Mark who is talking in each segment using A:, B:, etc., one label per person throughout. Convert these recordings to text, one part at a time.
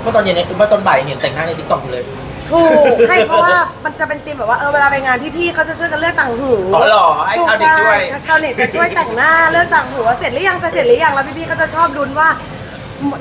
A: เมื่อตอนเย็นเนี่ยเมื่อตอนบ่ายเห็นแต่งหน้าในทิกตอกเลย
B: ถูกให้เพราะว่ามันจะเป็นธีมแบบว่าเออเวลาไปงานพี่ๆเขาจะช่วยกันเลือกต่างหู
A: อ๋อเหรอให้ชาวเน็ตช่วย
B: ใชาวเน็ตจะช่วยแต่งหน้าเลือกต่างหูว่าเสร็จหรือยังจะเสร็จหรือยังแล้วพี่ๆก็จะชอบลุ้นว่า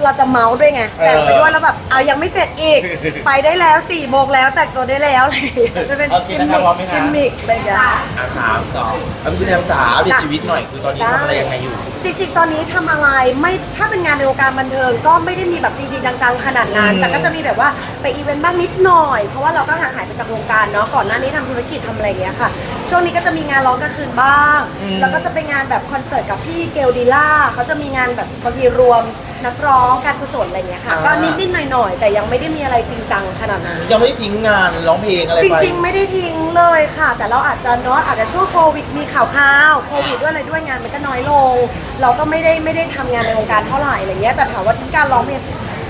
B: เราจะเมาส์ด้วยไง แต่งไปด้วยแล้วแบบเอายังไม่เสร็จอีก ไปได้แล้วสี่โมงแล้วแต่งตัวได้แล้วอะไรอย่างเงี้ยจะเป็น
A: โอเค
B: กิม
A: นะครับ
B: มิ
A: พร้อ
B: ค
A: มไหมคะ
B: กิมมิคอะไรอย่างเงี้ย
A: อะสามสองเอาพี่ชินแอมจ๋าอัปเดตชีวิตหน่อย คือตอนนี้ทำอะไรยังไงอยู่
B: จริงๆ ตอนนี้ทำอะไรไม่ถ้าเป็นงานในวงการบันเทิงก็ไม่ได้มีแบบจริงๆจังๆขนาดนั้น
A: อืม
B: แต่ก็จะมีแบบว่าไปอีเวนต์บ้างนิดหน่อย เพราะว่าเราก็ห่างหายไปจากวงการเนาะก่อนหน้านี้ทำธุรกิจทำอะไรอย่างเงี้ยค่ะ ช่วงนี้ก็จะมีงานร้องกลางคืนบ้าง
A: อืม
B: แล้วก็จะไปงานแบบคอนเสิร์ตกับพี่เกลดีล่าเขาจะมีงานแบบบางทีรวม นักร้องการกุศลอะไรอย่างเงี้ยค่ะ ก็นิดๆหน่อยๆ แต่ยังไม่ได้มีอะไรจริงจังขนาดนั้น
A: ยังไม่ได้ทิ้งงานร้องเพลงอะไร
B: จ
A: ไป
B: ริง ๆ ไม่ได้ทิ้งเลยค่ะ แต่เราอาจจะเนาะอาจจะช่วงโควิดมีข่าวข่าวๆโควิดด้วยอะไรด้วยงานมันก็น้อยลง เราก็ไม่ได้ไม่ได้ทำงานในวงการเท่าไหร่อะไรเงี้ยแต่ถามว่าทิ้งการร้องเพลง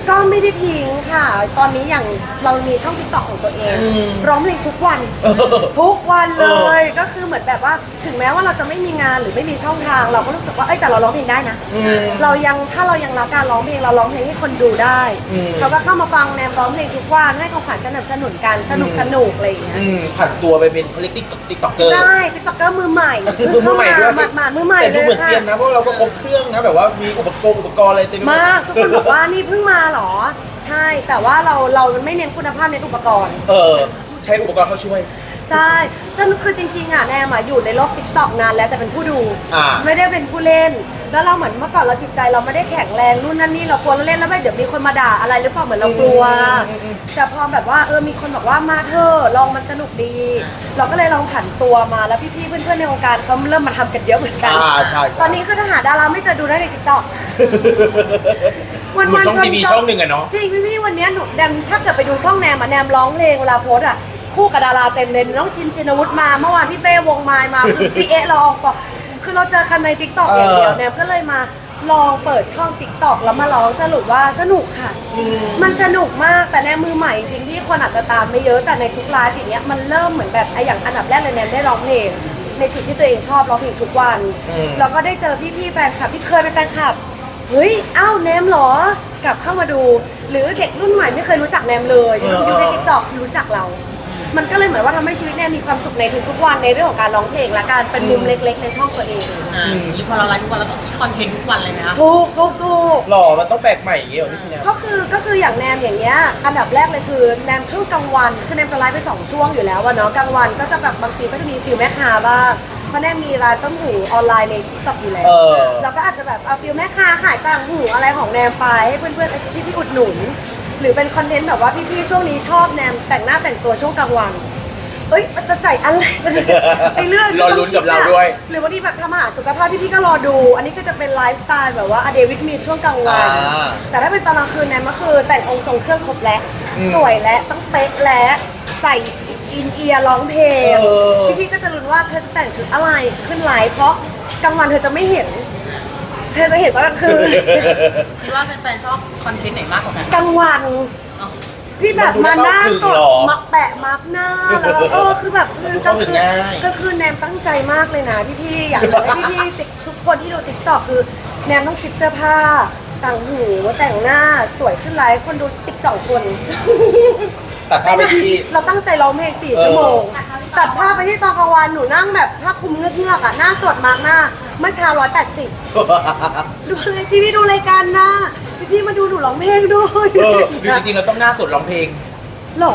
B: ก็ไม่ได้ทิ้งค่ะ ตอนนี้อย่างเรามีช่องติ๊กต็อกของตัวเอง
A: อืม
B: ร้องเพลงทุกวัน
A: เออ
B: ทุกวันเล
A: เออ
B: ยก็คือเหมือนแบบว่าถึงแม้ว่าเราจะไม่มีงานหรือไม่มีช่องทาง เราก็รู้สึกว่าเอ้ยแต่เราร้องเพลงได้นะ
A: อืม
B: เรายังถ้าเรายังรักการร้องเพลงเราร้องเพลงให้คนดูได้
A: อืม
B: เขาก็เข้ามาฟังแนมร้องเพลงทุกวันให้ของขวัญสนับสนุนกันสนุกสนุกอะไรอย่างเงี้ย
A: อืมผันตัวไปเป็นเขาเรียกติ๊กติ๊กต็อกเกอร์
B: ใช่ติ๊กต็อกเกอร์มือใหม่
A: มือใหม่ด้วย
B: หมาดหมาดๆมือใหม่
A: แต่
B: เล
A: ดู
B: ย
A: เหมือน
B: ค่ะ
A: เซียนนะเพราะเราก็ครบเครื่องนะแบบว่ามีอุปกรณ์อุปกรณ์อะไรเต็มไปหมด
B: มากทุกคนบอกว่านี่เพิ่งมาเหรอใช่แต่ว่าเราเราไม่เน้นคุณภาพเน้นอุปกรณ์
A: เออ ใช้อุปกรณ์เขาช่วย
B: ใช่ซึ่งคือจริงๆอะแนมอะอยู่ในโลกติ๊กต็อกนานแล้วแต่เป็นผู้ดู
A: อ่า
B: ไม่ได้เป็นผู้เล่น แล้วเราเหมือนเมื่อก่อนเราจิตใจเราไม่ได้แข็งแรงรุ่นนั่นนี่เรากลัวเราเล่นแล้วไม่เดี๋ยวมีคนมาด่าอะไรหรือเปล่าเหมือนเรากลัว
A: อืมอืม
B: แต่พอแบบว่าเออมีคนบอกว่ามาเถอะลองมันสนุกดี เราก็เลยลองผันตัวมาแล้วพี่ๆเพื่อนๆในวงการเขาเริ่มมาทำกันเยอะเหมือนกัน
A: อ่าใช่ใช่
B: ตอนนี้คือถ้าหาดาราไม่เจอดูได้ในติ๊กต็อก
A: เหมือนช่องทีวีช่องหนึ่งอะเนาะ
B: จริงพี่พี่ๆวันเนี้ยหนูแนมถ้าเกิดไปดูช่องแนมอะแนมร้องเพลงเวลาโพสอะคู่กับดาราเต็มเลยน้องชินชินวุฒิมาเมื่อวานพี่เป้วงไมายมาคือพี่เอะเราออกฟอคือเราเจอกันในติ๊กต็อกอย่างเดียว
A: เออ
B: แนมก็เลยมาลองเปิดช่องติ๊กต็อกแล้วมาร้องสรุปว่าสนุกค่ะ
A: อืม
B: มันสนุกมากแต่แนมมือใหม่จริงที่คนอาจจะตามไม่เยอะแต่ในทุกไลฟ์อย่างเงี้ยมันเริ่มเหมือนแบบไอะอย่างอันดับแรกเลยแนมได้ร้องเพลงในสิ่งที่ตัวเองชอบร้องเพลงทุกวัน
A: อืม
B: แล้วก็ได้เจอพี่ๆแฟนคลับที่เคยเป็นแฟนคลับ เฮ้ยอ้าวแนมเหรอ กลับเข้ามาดู หรือเด็กรุ่นใหม่ไม่เคยรู้จักแนมเลย
A: เออ
B: อยู่ในทิกตอกรู้จักเรา มันก็เลยเหมือนว่าทำให้ชีวิตแนมมีความสุขในทุกๆวันในเรื่องของการร้องเพลงและการเป็นมุมเล็กๆ ในช่องตัวเอง
C: อ่านี่พอเราไลฟ์ทุกวันเราต้องคิดคอนเทนต์ทุกวันเลยไหมคะ
B: ถูกถูกถูก
A: หล่อมันต้องแปลกใหม่อย่างเงี้ยเหรอพี่ชินแอม
B: ก็คือก็คืออย่างแนมอย่างเงี้ยอันดับแรกเลยคือแนมช่วงกลางวันคือแนมจะไลฟ์ไปสองช่วงอยู่แล้วอะเนาะกลางวันก็จะแบบบางทีก็จะมีฟิลแม่ค้าบ้างเพราะแนมมีร้านต้มหูออนไลน์ในทิกตอกอยู่แล้ว
A: เออ
B: เราก็อาจจะแบบเอาฟิลแม่ค้าขายต่างหูอะไรของแนมไปให้เพื่อนๆพี่ๆอุดหนุน หรือเป็นคอนเทนต์แบบว่าพี่ๆช่วงนี้ชอบแนมแต่งหน้าแต่งตัวช่วงกลางวันเอ้ยจะใส่อะไรไปเรื่อย
A: รอลุ้นกับเราด้วย
B: หรือวันนี้แบบทำอาหารสุขภาพพี่ๆก็รอดู อันนี้ก็จะเป็นไลฟ์สไตล์แบบว่าเดวิดมีช่วงกลางวัน
A: อ่า
B: แต่ถ้าเป็นตอนกลางคืนเนี่ยก็คือแต่งองค์ทรงเครื่องครบแล้ว
A: อืม
B: สวยและต้องเป๊ะและใส่อินเอียร์ร้องเพลง
A: เออ
B: พี่ๆก็จะลุ้นว่าเธอจะแต่งชุดอะไรขึ้นไลฟ์เพราะกลางวันเธอจะไม่เห็นเธอจะเห็นว่ากลางคืน
C: คิดว่าแฟนๆชอบคอนเทนต์ไหนมากกว่ากัน
B: กลางวัน
C: เอ้า
B: ที่แบบมาหน้าสด
A: มันดูเข้าถึงเหรอ
B: มักแปะมักหน้าแล้วเออคือแบบคือกลางคืน
A: ดูเข้าถึงง่าย
B: กลางคืนแนมตั้งใจมากเลยนะพี่ๆอยากให้พี่ๆติ๊กทุกคนที่ดูติ๊กต็อกคือแนมต้องคิดเสื้อผ้าต่างหูแต่งหน้าสวยขึ้นไลฟ์คนดู12คน
A: ตัดภาพไปที่
B: เราตั้งใจร้องเพลงสี่
A: เออ
B: ชั่วโมงตัดภาพไปที่ตอนกลางวันหนูนั่งแบบผ้าคลุมเงือกๆอะหน้าสดมากหน้า เมื่อเช้าร้อยแปดสิบดูเลยพี่พี่ๆดูรายการนะพี่พี่ๆมาดูหนูร้องเพลงด้วย
A: เออคือจริงๆเราต้องหน้าสดร้องเพลง
B: หรอ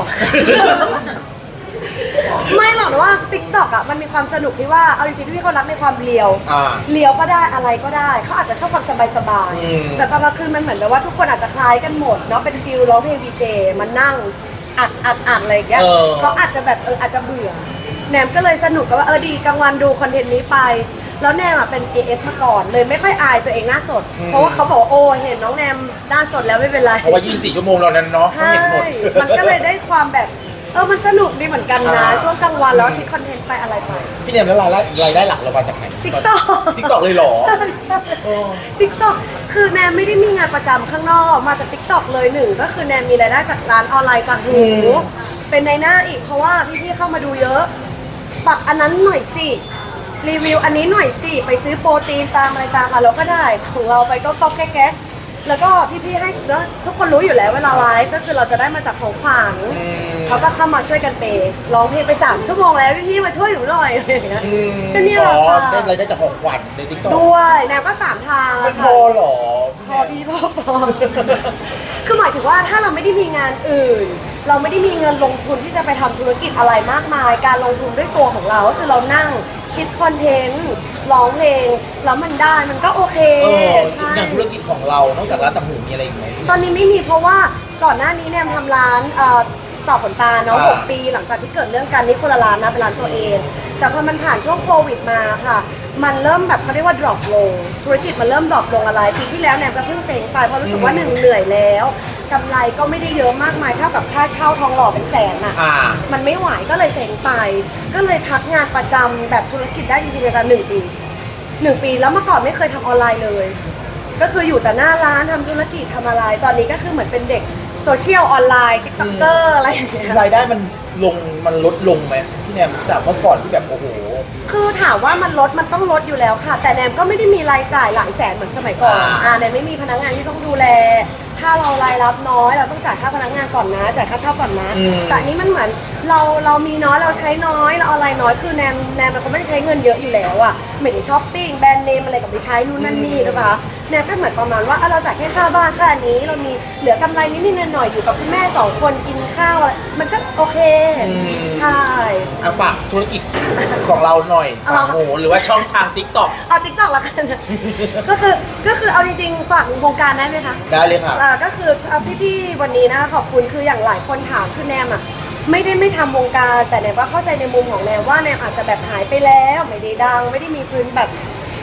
B: ไม่หรอกแต่ว่าติ๊กต็อกอะมันมีความสนุกที่ว่าเอาจริงๆพี่เขารักในความเลียว
A: อ่า
B: เลียวก็ได้อะไรก็ได้ เขาอาจจะชอบความสบายสบายๆ
A: อืม
B: แต่ตอนกลางคืนมันเหมือนแบบว่าทุกคนอาจจะคล้ายกันหมดเนาะเป็นฟิลร้องเพลงดีเจมานั่งอัดอัดอัดอะไรอย่างเงี้ย
A: เออ
B: เขาอาจจะแบบเอออาจจะเบื่อแนมก็เลยสนุกกับว่าเออดีกลางวันดูคอนเทนต์นี้ไป แล้วแนมอะเป็น AF มาก่อนเลยไม่ค่อยอายตัวเองหน้าสดเพราะว่าเขาบอกว่าโอ้เห็นน้องแนมหน้าสดแล้วไม่เป็นไร
A: เพราะว่า 24 ชั่วโมงเรานั้นเนาะเขา
B: ใช่
A: เห็นหมด
B: มันก็เลยได้ความแบบเออมันสนุกดีเหมือนกันนะ
A: อ่า
B: ช่วงกลางวันแล้วคิดคอนเทนต์ไปอะไรไป
A: พี่เนี่ยแล้วรายได้รายได้หลักเรามาจากไหน
B: TikTok
A: ทิกตอกเลยเหรอ
B: ใช่ใช่
A: โอ้
B: ติ๊กต็อกคือแนมไม่ได้มีงานประจำข้างนอกมาจากติ๊กต็อกเลยหนึ่งก็คือแนมมีรายได้จากร้านออนไลน์ต่างหูเป็นในหน้าอีกเพราะว่าพี่ๆเข้ามาดูเยอะ ปักอันนั้นหน่อยสิ รีวิวอันนี้หน่อยสิ ไปซื้อโปรตีนตามอะไรตามอะเราก็ได้ของเราไปก็ก๊อกแก๊กแล้วก็พี่ๆให้แล้วทุกคนรู้อยู่แล้วเวลาไลฟ์ก็คือเราจะได้มาจากของขวัญ
A: อืม
B: เขาก็เข้ามาช่วยกันเปย์ร้องเพลงไปสามชั่วโมงแล้วพี่ๆมาช่วยหนูหน่อยอะไรอย่างเงี้ย
A: อืม
B: ก็นี่แหละ
A: อ๋อ
B: ค่ะ
A: ได้รายได้จากของขวัญในทิกตอก
B: ด้วยแนวก็สามทาง
A: มัน
B: อะ
A: พ
B: ค่ะ
A: อเหรอ
B: พอพี่พ่อพอคือหมายถึงว่าถ้าเราไม่ได้มีงานอื่น เราไม่ได้มีเงินลงทุนที่จะไปทำธุรกิจอะไรมากมาย การลงทุนด้วยตัวของเราก็คือเรานั่งคิดคอนเทนต์ร้องเพลง แล้วมันได้มันก็โอเค
A: เออ
B: ใช่
A: อย่างธุรกิจของเรา นอกจากร้านตับหูมีอะไรอีกไหม
B: ตอนนี้ไม่มีเพราะว่าก่อนหน้านี้เนี่ยทำร้านเอ่อต่อขนตาเนาะ
A: อ่า
B: หกปีหลังจากที่เกิดเรื่องการนี้คนละร้านนะเป็นร้านตัวเอง แต่พอมันผ่านช่วงโควิดมาค่ะ มันเริ่มแบบเขาเรียกว่า drop ลง ธุรกิจมันเริ่ม drop ลงอะไร ปีที่แล้วเนี่ยก็เพิ่งเซ็งไปเพราะรู้สึกว่าหนึ่งเหนื่อยแล้ว กำไรก็ไม่ได้เยอะมากมายเท่ากับค่าเช่าทองหล่อเป็นแสนอะ
A: อ่า
B: มันไม่ไหวก็เลยเซ็งไป ก็เลยพักงานประจำแบบธุรกิจได้จริงๆในการหนึ่งปีหนึ่งปีแล้วเมื่อก่อนไม่เคยทำออนไลน์เลย ก็คืออยู่แต่หน้าร้านทำธุรกิจทำอะไร ตอนนี้ก็คือเหมือนเป็นเด็กโซเชียลออนไลน์ติ๊กต็อกเกอร์อะไรอย่างเงี้ย
A: รายได้มันลงมันลดลงไหมพี่แนมจากเมื่อก่อนที่แบบโอ้โห
B: คือถามว่ามันลดมันต้องลดอยู่แล้วค่ะ แต่แนมก็ไม่ได้มีรายจ่ายหลายแสนเหมือนสมัยก่อน
A: อ่า
B: อ่าแนมไม่มีพนักงานที่ต้องดูแลถ้าเรารายรับน้อยเราต้องจ่ายค่าพนักงานก่อนนะจ่ายค่าเช่าก่อนนะ
A: อืม
B: แต่อันนี้มันเหมือนเราเรามีน้อยเราใช้น้อยเราเอาอะไรน้อยคือแนมแนมเป็นคนไม่ได้ใช้เงินเยอะอยู่แล้วอะไม่ได้ช้อปปิ้งแบรนด์เนมอะไรกับไปใช้นู่นนั่นนี่นะคะแนมก็เหมือนประมาณว่าอะเราจ่ายแค่ค่าบ้านค่าอันนี้เรามีเหลือกำไรนิดๆหน่อยๆอยู่กับคุณแม่สองคนกินข้าวอะไรมันก็โอเค
A: อืม
B: ใช่
A: อะฝากธุรกิจของเราหน่อย
B: อ๋อ
A: ฝากโอ้โหหรือว่าช่องทางติ๊กต็อก
B: เอาติ๊กต็อกละกัน ก็คือก็คือเอาจริงๆฝากวงการได้ไหมคะ
A: ได้เลยค่ะ
B: อ่าก็คือพี่ๆวันนี้นะขอบคุณคืออย่างหลายคนถามคือแนมอะไม่ได้ไม่ทำวงการแต่แนมก็เข้าใจในมุมของแนมว่าแนมอาจจะแบบหายไปแล้วไม่ได้ดังไม่ได้มีพื้นแบบ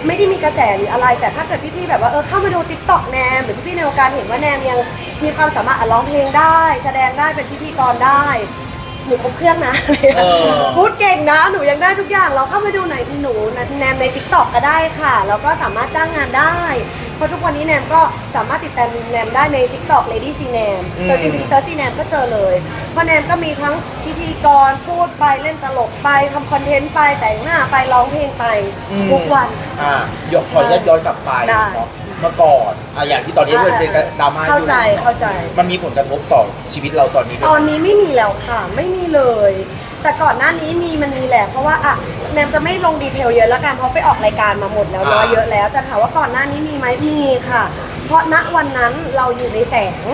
B: ไม่ได้มีกระแสหรืออะไร แต่ถ้าเกิดพี่ๆแบบว่าเออเข้ามาดูติ๊กต็อกแนมหรือพี่ๆในวงการเห็นว่าแนมยังมีความสามารถร้องเพลงได้ แสดงได้เป็นพิธีกรได้ หนูครบเครื่องนะ
A: เออ
B: พูดเก่งนะ หนูยังได้ทุกอย่าง เราเข้ามาดูไหนที่หนูแนมใน t ิ k t o k ก็ได้ค่ะ แล้วก็สามารถจ้างงานได้ เพราะทุกวันนี้แนมก็สามารถติดตามแนมได้ใน TikTok Lady C Nam
A: อืม
B: เจอจริงๆเซิร์ชซีแนมก็เจอเลย เพราะแนมก็มีทั้งพิธีกรพูดไปเล่นตลกไปทำคอนเทนต์ไปแต่งหน้าไปร้องเพลงไป
A: อืม
B: ทุกวัน
A: อ่าหยกขอย้อนย้อนกลับไป
B: ได้
A: เนาะ เมื่อก่อนอะอย่างที่ตอนนี้มันเป็นดราม่าอยู่
B: เข้าใจเข้าใจ
A: มันมีผลกระทบต่อชีวิตเราตอนนี้ด้
B: ต
A: ว
B: อยนนี้ไม่มีแล้วค่ะ ไม่มีเลย แต่ก่อนหน้านี้มีมันมีแหละเพราะว่าอะแนมจะไม่ลงดีเทลเยอะแล้วกันเพราะไปออกรายการมาหมดแล้วเนาะ
A: อ่า
B: เยอะแล้ว แต่ถามว่าก่อนหน้านี้มีไหมมีค่ะ เพราะณวันนั้นเราอยู่ในแสง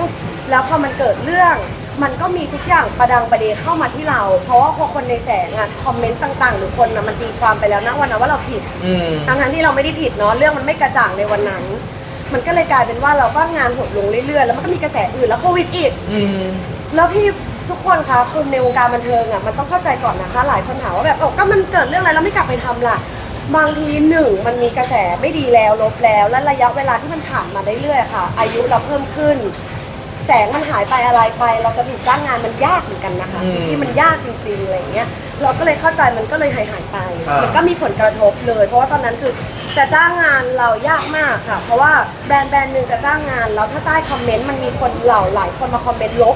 B: แล้วพอมันเกิดเรื่องมันก็มีทุกอย่างประดังประเดเข้ามาที่เรา เพราะว่าพอคนในแสงอะคอมเมนต์ต่างๆ หรือคนนะมันตีความไปแล้วณวันนั้นว่าเราผิด
A: อืม
B: ทั้งๆที่เราไม่ได้ผิดเนาะเรื่องมันไม่กระจ่างในวันนั้น มันก็เลยกลายเป็นว่าเราก็งานหดลงเรื่อยๆ แล้วมันก็มีกระแสอื่นแล้วโควิดอีก
A: อืม
B: แล้วพี่ทุกคนคะคุณในวงการบันเทิงอะมันต้องเข้าใจก่อนนะคะ หลายคนถามว่าแบบโอ้ก็มันเกิดเรื่องอะไรแล้วไม่กลับไปทำล่ะ บางทีหนึ่งมันมีกระแสไม่ดีแล้วลบแล้ว และระยะเวลาที่มันผ่านมาเรื่อยๆค่ะ อายุเราเพิ่มขึ้น แสงมันหายไปอะไรไป เราจะถูกจ้างงานมันยากเหมือนกันนะคะ
A: อืม
B: ที่มันยากจริงๆอะไรอย่างเงี้ยเราก็เลยเข้าใจมันก็เลยหายหายๆไป
A: อ่ามั
B: มันก็มีผลกระทบเลย เพราะว่าตอนนั้นคือจะจ้างงานเรายากมากค่ะ เพราะว่าแบรนด์แบรนด์หนึ่งจะจ้างงานแล้วถ้าใต้คอมเมนต์มันมีคนเหล่าหลายคนมาคอมเมนต์ลบ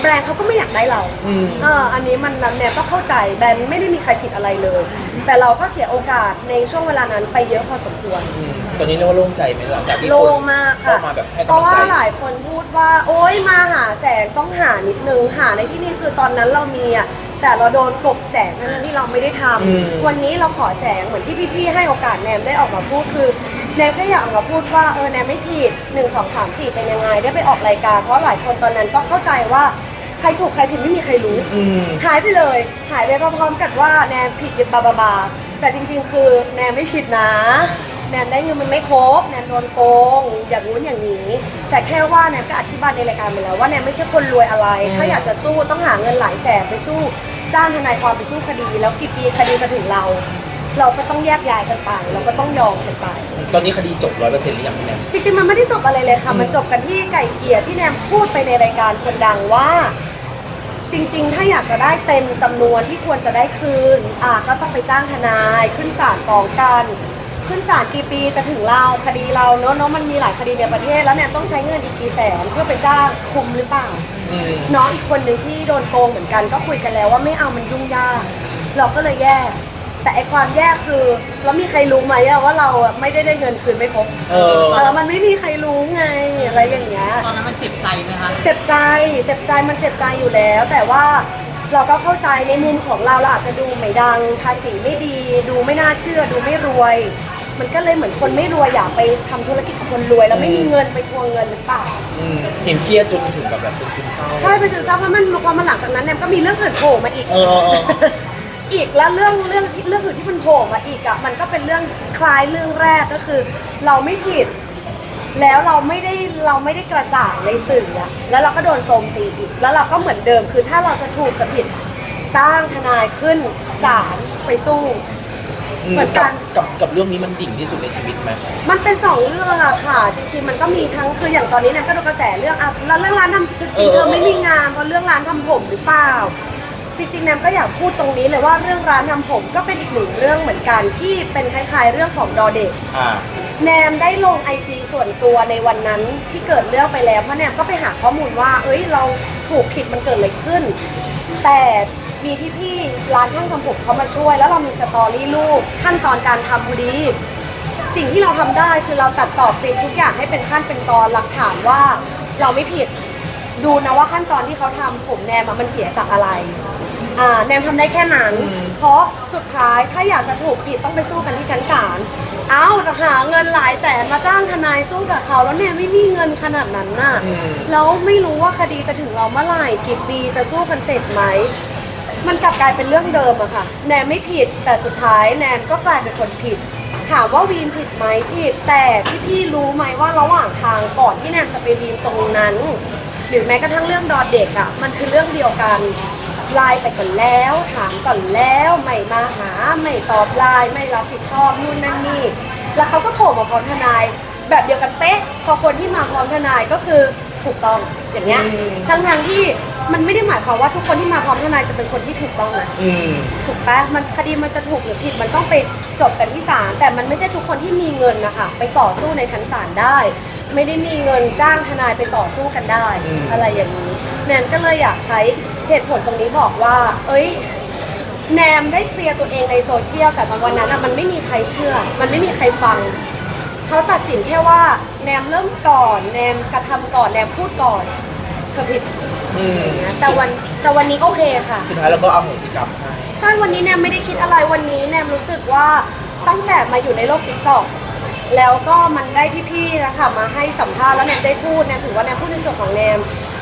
B: แบรนด์เขาก็ไม่อยากได้เรา
A: อืม
B: เอออันนี้มันแนวก็เข้าใจแบรนด์ไม่ได้มีใครผิดอะไรเลย แต่เราก็เสียโอกาสในช่วงเวลานั้นไปเยอะพอสมควร
A: อืมตอนนี้เรียกว่าโล่งใจไหมหลังจากที่
B: โล่
A: คน
B: งมากค่ะ
A: เข้ามาแบบให้
B: เพ
A: กำลั
B: ราะ
A: ง
B: ว่า
A: ใจ
B: หลายคนพูดว่า โอ๊ยมาหาแสงต้องหานิดนึงหาในที่นี่คือตอนนั้นเรามีอะแต่เราโดนกบแสงทั้งๆที่เราไม่ได้ทำ
A: อืม
B: วันนี้เราขอแสงเหมือนที่พี่ๆให้โอกาสแนมได้ออกมาพูดคือ แนมก็อยากออกมาพูดว่าเออแนมไม่ผิด1 2 3 4 เป็นยังไง ได้ไปออกรายการ เพราะหลายคนตอนนั้นก็เข้าใจว่าใครถูกใครผิดไม่มีใครรู้
A: อืม
B: หายไปเลย หายไปพร้อมๆกับว่าแนมผิดบาบาบาแต่จริงๆ คือแนมไม่ผิดนะ แนมได้เงินมันไม่ครบ แนมโดนโกง อย่างนู้นอย่างนี้ แต่แค่ว่าแนมก็อธิบายในรายการไปแล้วว่าแนมไม่ใช่คนรวยอะไร
A: อืม
B: ถ้าอยากจะสู้ต้องหาเงินหลายแสนไปสู้ จ้างทนายความไปสู้คดี แล้วกี่ปีคดีจะถึงเรา เราก็ต้องแยกย้ายกันไปเราก็ต้องยอมกันไป
A: ตอนนี้คดีจบร้อยเปอร์เซ็นต์หรือยังพี่แนม
B: จริงๆมันไม่ได้จบอะไรเลยค่ะ
A: อืม
B: มันจบกันที่ไก่เกลียที่แนมพูดไปในรายการคนดังว่า จริงๆ ถ้าอยากจะได้เต็มจำนวนที่ควรจะได้คืนอะก็ต้องไปจ้างทนาย ขึ้นศาลฟ้องกัน ขึ้นศาลกี่ปีจะถึงเราคดีเราเนอะเนาะมันมีหลายคดีในประเทศแล้วเนี่ยต้องใช้เงินอีกกี่แสนเพื่อไปจ้างคุมหรือเปล่า
A: อืม
B: น้องอีกคนหนึ่งที่โดนโกงเหมือนกันก็คุยกันแล้วว่าไม่เอามันยุ่งยาก เราก็เลยแยก แต่ไอความแย่คือแล้วมีใครรู้ไหมอะว่าเราอะไม่ได้ได้เงินคืนไม่ครบ
A: เออ
B: เออมันไม่มีใครรู้ไงอะไรอย่างเงี้ย
C: ตอนนั้นมันเจ็บใจไหมคะ
B: เจ็บใจ เจ็บใจ มันเจ็บใจอยู่แล้ว แต่ว่าเราก็เข้าใจในมุมของเราเราอาจจะดูไม่ดัง ภาษีไม่ดี ดูไม่น่าเชื่อ ดูไม่รวย มันก็เลยเหมือนคนไม่รวยอยากไปทำธุรกิจกับคนรวย แล้วไม่มีเงินไปทวงเงินหรือเปล่า
A: อืมเห็นเครียดจนถึงแบบแบบเป็นซึมเศร้า
B: ใช่เป็นซึมเศร้าเพราะมันพอมาหลังจากนั้นเนี่ยก็มีเรื่องอื่นโผล่มาอีก
A: เออเออเออ
B: อีกแล้วเรื่องเรื่องที่เรื่องอื่นที่มันโผล่มาอีกอะมันก็เป็นเรื่องคล้ายเรื่องแรกก็คือ เราไม่ผิด แล้วเราไม่ได้เราไม่ได้กระจ่างในสื่ออะแล้วเราก็โดนโจมตีอีก แล้วเราก็เหมือนเดิมคือถ้าเราจะถูกกับผิดจ้างทนายขึ้นศาลไปสู้
A: อืม
B: เหมือนกั
A: กันบกับกับเรื่องนี้มันดิ่งที่สุดในชีวิตไหม
B: มันเป็นสองเรื่องอะค่ะ จริงๆมันก็มีทั้งคืออย่างตอนนี้เนี่ยก็โดนกระแสเรื่องอะแล้วเรื่องร้านทำจริง
A: เอ
B: ๆ
A: อ
B: เธอไม่มีงานเพราะเรื่องร้านทำผมหรือเปล่า จริงๆแนมก็อยากพูดตรงนี้เลยว่าเรื่องร้านทำผมก็เป็นอีกหนึ่งเรื่องเหมือนกันที่เป็นคล้าย ๆ เรื่องของดอเด็ก
A: อ่า
B: แนมได้ลงไอจีส่วนตัวในวันนั้นที่เกิดเรื่องไปแล้วเพราะแนมก็ไปหาข้อมูลว่า เอ้ยเราถูกผิดมันเกิดอะไรขึ้น แต่มีพี่ๆร้านช่างทำผมเขามาช่วย แล้วเรามีสตอรี่ลูกขั้นตอนการทำพอดี สิ่งที่เราทำได้คือเราตัดต่อคลิปทุกอย่างให้เป็นขั้นเป็นตอนหลักฐานว่าเราไม่ผิด ดูนะว่าขั้นตอนที่เขาทำผมแนมอะมันเสียจากอะไร อ่าแนมทำได้แค่นั้น เพราะสุดท้ายถ้าอยากจะถูกผิดต้องไปสู้กันที่ชั้นศาล เอ้าจะหาเงินหลายแสนมาจ้างทนายสู้กับเขา แล้วแนมไม่มีเงินขนาดนั้นน่ะ
A: อืม
B: แล้วไม่รู้ว่าคดีจะถึงเราเมื่อไหร่กี่ปีจะสู้กันเสร็จไหม มันกลับกลายเป็นเรื่องเดิมอะค่ะ แนมไม่ผิดแต่สุดท้ายแนมก็กลายเป็นคนผิด ถามว่าวีนผิดไหมผิด แต่พี่พี่ๆรู้ไหมว่าระหว่างทางก่อนที่แนมจะไปวีนตรงนั้น หรือแม้กระทั่งเรื่องดอเด็กอะมันคือเรื่องเดียวกัน ไลน์ไปก่อนแล้ว ถามก่อนแล้วไม่มาหาไม่ตอบไลน์ไม่รับผิดชอบนู่นนั่นนี่แล้วเขาก็โผล่มาพร้อมทนาย แบบเดียวกันเป๊ะพอคนที่มาพร้อมทนายก็คือถูกต้องอย่างเงี้ย
A: อืม
B: ทั้งทางๆที่มันไม่ได้หมายความว่าทุกคนที่มาพร้อมทนายจะเป็นคนที่ถูกต้องนะ
A: อืม
B: ถูกปะมันคดีมันจะถูกหรือผิดมันต้องไปจบกันที่ศาลแต่มันไม่ใช่ทุกคนที่มีเงินนะคะไปต่อสู้ในชั้นศาลได้ ไม่ได้มีเงินจ้างทนายไปต่อสู้กันได้
A: อืม
B: อะไรอย่างนี้แนนก็เลยอยากใช้ เหตุผลตรงนี้บอกว่า เอ้ย แนมได้เคลียร์ตัวเองในโซเชียลแต่ตอนวันนั้นอะมันไม่มีใครเชื่อ มันไม่มีใครฟัง เขาตัดสินแค่ว่า แนมเริ่มก่อน แนมกระทำก่อน แนมพูดก่อนเธอผิด
A: อืม
B: อย่างเงี้ยแต่วันแต่วันนี้โอเคค่ะ
A: สุดท้ายเราก็เอาโหสิกรรมให้
B: ใช่วันนี้แนมไม่ได้คิดอะไรวันนี้ แนมรู้สึกว่าตั้งแต่มาอยู่ในโลกติ๊กต็อกแล้วก็มันได้พี่ๆนะคะมาให้สัมภาษณ์แล้วแนมได้พูดแนมถือว่าแนมพูดในส่วนของแนม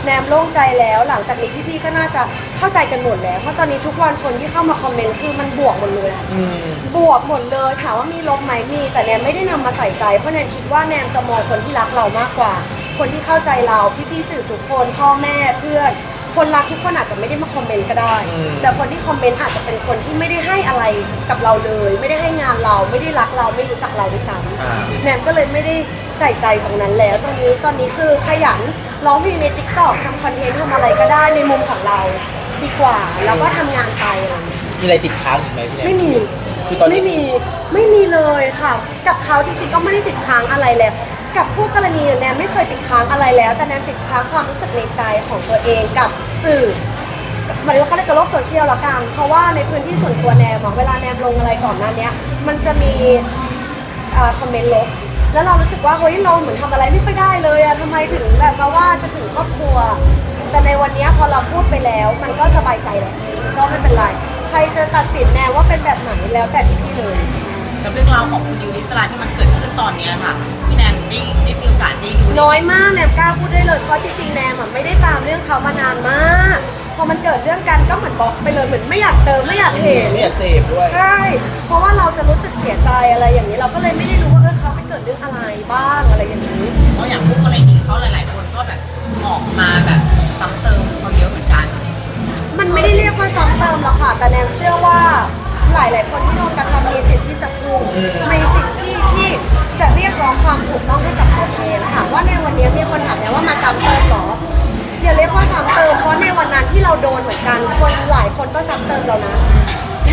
B: แนมโล่งใจแล้ว หลังจากนี้พี่ๆก็น่าจะเข้าใจกันหมดแล้วเพราะตอนนี้ทุกวันคนที่เข้ามาคอมเมนต์คือมันบวกหมดเลยอะ
A: อืม
B: บวกหมดเลยถามว่ามีลบไหมมีแต่แนมไม่ได้นำมาใส่ใจเพราะแนมคิดว่าแนมจะมองคนที่รักเรามากกว่า คนที่เข้าใจเราพี่ๆสื่อทุกคนพ่อแม่เพื่อน คนรักทุกคนอาจจะไม่ได้มาคอมเมนต์ก็ได้
A: อืม
B: แต่คนที่คอมเมนต์อาจจะเป็นคนที่ไม่ได้ให้อะไรกับเราเลย ไม่ได้ให้งานเราไม่ได้รักเราไม่รู้จักเราด้วยซ้
A: อ่าำ
B: แนมก็เลยไม่ได้ ใส่ใจตรงนั้นแล้วตอนนี้ตอนนี้คือขยันร้องเพลงในติ๊กต็อกทำคอนเทนต์ทำอะไรก็ได้ในมุมของเราดีกว่าแล้วก็ทำงานไปอะไรอย่างเงี้ย
A: มีอะไรติดค้างอีกไหมพี่แนน
B: ไม่มี
A: คือตอนนี้
B: ไม่มีไม่มีเลยค่ะ กับเขาจริงๆก็ไม่ได้ติดค้างอะไรแล้ว กับผู้กรณีแนนไม่เคยติดค้างอะไรแล้ว แต่แนนติดค้างความรู้สึกในใจของตัวเองกับสื่อ หมายถึงว่าเขาเรียกกับโลกโซเชียลละกัน เพราะว่าในพื้นที่ส่วนตัวแนมอะเวลาแนมลงอะไรก่อนหน้าเนี้ย มันจะมีอ่าคอมเมนต์ลบ แล้วเรารู้สึกว่าเฮ้ยเราเหมือนทำอะไรไม่ค่อยได้เลยอะทำไมถึงแบบมาว่าจะถึงครอบครัว แต่ในวันเนี้ยพอเราพูดไปแล้ว มันก็สบายใจแล้วก็ไม่เป็นไรใครจะตัดสินแนวว่าเป็นแบบไหนแล้วแต่พี่ๆเลย
C: กับเรื่องราวของคุณยูนิสลาที่มันเกิดขึ้นตอนเนี้ยค่ะพี่แนนได้ได้มีโอกาสได้ดู
B: น้อยมากแนมกล้าพูดได้เลยเพราะจริงๆแนมอะไม่ได้ตามเรื่องเขามานานมากพอมันเกิดเรื่องกันก็เหมือนบล็อกไปเลยเหมือนไม่อยากเจอไม่อยากเห็น
A: ไม่อยากเสพด้วย
B: ใช่ เพราะว่าเราจะรู้สึกเสียใจอะไรอย่างนี้เราก็เลยไม่ได้รู้ว่าเออเขาไป เกิดเรื่องอะไรบ้างอะไรอย่างนี้
C: เพราะอย่างผู้กรณีเขาหลาย ๆ คนก็แบบออกมาแบบซ้ำเติมเขาเยอะเหมือนกัน
B: มันไม่ได้เรียกว่าซ้ำเติมหรอกค่ะ แต่แนมเชื่อว่าหลาย ๆ คนที่โดนกระทำมีสิทธิ์ที่จะพูด
A: อืม
B: มีสิทธิ์ที่ที่จะเรียกร้องความถูกต้องให้กับตัวเองถามว่าในวันนี้มีคนถามแนมว่ามาซ้ำเติมเหรออย่าเรียกว่าซ้ำเติมเพราะในวันนั้นที่เราโดนเหมือนกันคนหลายคนก็ซ้ำเติมเรานะ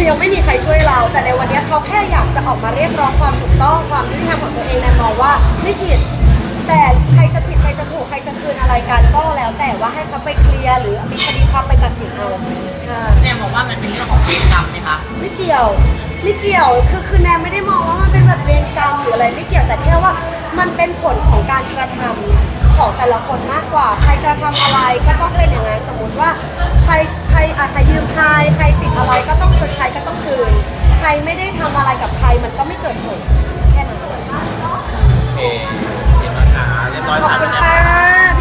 B: ยังไม่มีใครช่วยเรา แต่ในวันนี้เขาแค่อยากจะออกมาเรียกร้องความถูกต้องความยุติธรรมของตัวเองแนมมองว่าไม่ผิดแต่ใครจะผิดใครจะถูกใครจะคืนอะไรกันก็แล้ว แต่แต่ว่าให้เขาไปเคลียร์หรือมีคดีความไปตัดสินเอาใช่
C: แนนบอกว่ามันเป็นเรื่องของเวรกรรมไหมคะ
B: ไม่เกี่ยวไม่เกี่ยวคือคือแนนไม่ได้มองว่ามันเป็นแบบเวรกรรมหรืออะไรไม่เกี่ยวแต่แค่ว่ามันเป็นผลของการกระทำ ของแต่ละคนมากกว่า ใครกระทำอะไรก็ต้องเป็นอย่างนั้นสมมติว่า ใครใครอะใครยืมใครใครติดอะไรก็ต้องชดใช้ก็ต้องคืน ใครไม่ได้ทำอะไรกับใครมันก็ไม่เกิดผลแค่นั้น
A: โอเคเรียบร้อยค่ะเรียบร้อยค่ะ